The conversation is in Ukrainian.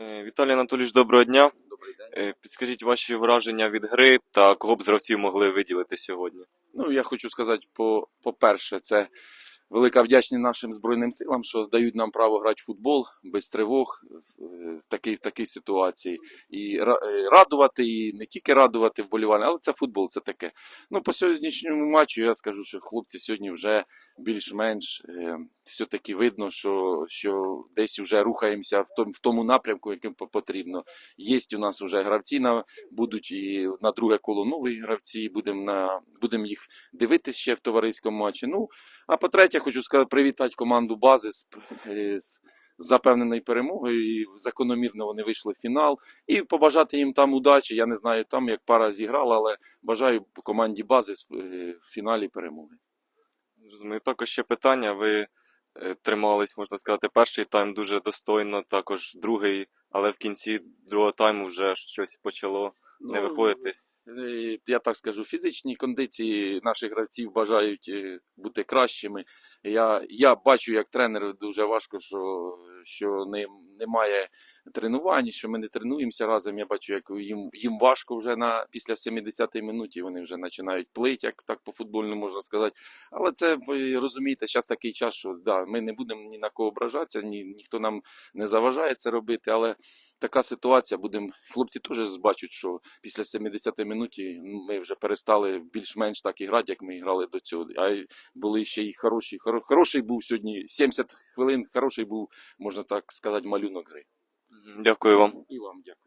Е, Віталій Анатолійович, доброго дня. Добрий день. Е, Підскажіть ваші враження від гри та кого б з гравців могли виділити сьогодні? Ну, я хочу сказати, по, по-перше, це велика вдячність нашим Збройним силам, що дають нам право грати в футбол без тривог в, в, такій, в такій ситуації. І е, радувати, і не тільки радувати вболівання, але це футбол, це таке. Ну, по сьогоднішньому матчу я скажу, що хлопці сьогодні вже більш-менш е, все-таки видно, що, що десь вже рухаємося в тому, в тому напрямку, яким потрібно. Є у нас вже гравці на будуть і на друге коло нові гравці. Будемо на будемо їх дивитись ще в товариському матчі. Ну а по-третє, хочу сказати, привітати команду бази з, е, з запевненою перемогою. І закономірно вони вийшли в фінал. І побажати їм там удачі. Я не знаю там, як пара зіграла, але бажаю команді бази з- е, в фіналі перемоги. Розумію, також ще питання. Ви е, тримались, можна сказати, перший тайм дуже достойно, також другий, але в кінці другого тайму вже щось почало не Ну, виходити. Е, Я так скажу, фізичні кондиції наших гравців бажають е, бути кращими. Я, я бачу, як тренер дуже важко, що, що не, немає тренувань, що ми не тренуємося разом. Я бачу, як їм, їм важко вже на після 70-ї минуті. Вони вже починають плити, як так по футбольному можна сказати. Але це ви розумієте, зараз такий час, що да, ми не будемо ні на кого ображатися, ні, ніхто нам не заважає це робити. Але така ситуація будемо. Хлопці теж бачать, що після 70-ї минуті ну, ми вже перестали більш-менш так і грати, як ми грали до цього. А були ще й хороші. хоро- Хороший був сьогодні 70 хвилин. Хороший був, можна так сказати, малюнок гри. Дякую вам. І вам дякую.